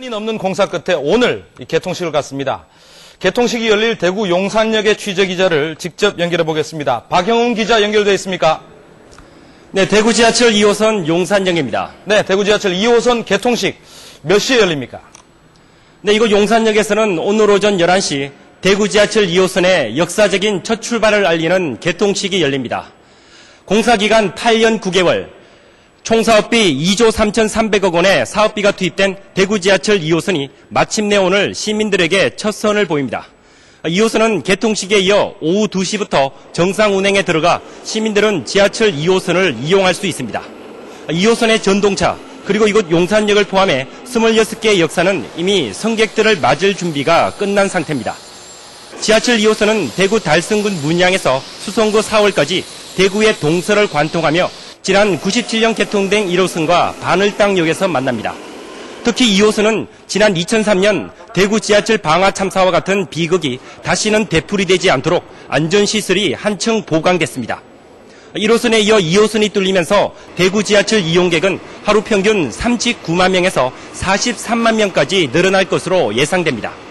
이 넘는 공사 끝에 오늘 이 개통식을 갖습니다. 개통식이 열릴 대구 용산역의 취재 기자를 직접 연결해 보겠습니다. 박영훈 기자 연결되어 있습니까? 네, 대구 지하철 2호선 용산역입니다. 네, 대구 지하철 2호선 개통식 몇 시에 열립니까? 네, 이곳 용산역에서는 오늘 오전 11시 대구 지하철 2호선의 역사적인 첫 출발을 알리는 개통식이 열립니다. 공사 기간 8년 9개월, 총 사업비 2조 3,300억 원의 사업비가 투입된 대구 지하철 2호선이 마침내 오늘 시민들에게 첫 선을 보입니다. 2호선은 개통식에 이어 오후 2시부터 정상 운행에 들어가 시민들은 지하철 2호선을 이용할 수 있습니다. 2호선의 전동차 그리고 이곳 용산역을 포함해 26개의 역사는 이미 승객들을 맞을 준비가 끝난 상태입니다. 지하철 2호선은 대구 달성군 문양에서 수성구 4월까지 대구의 동서를 관통하며 지난 97년 개통된 1호선과 바늘땅역에서 만납니다. 특히 2호선은 지난 2003년 대구 지하철 방화 참사와 같은 비극이 다시는 되풀이되지 않도록 안전시설이 한층 보강됐습니다. 1호선에 이어 2호선이 뚫리면서 대구 지하철 이용객은 하루 평균 39만 명에서 43만 명까지 늘어날 것으로 예상됩니다.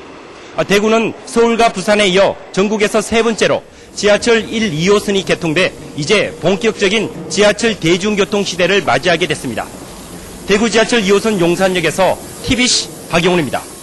아, 대구는 서울과 부산에 이어 전국에서 세 번째로 지하철 1, 2호선이 개통돼 이제 본격적인 지하철 대중교통 시대를 맞이하게 됐습니다. 대구 지하철 2호선 용산역에서 TBC 박영훈입니다.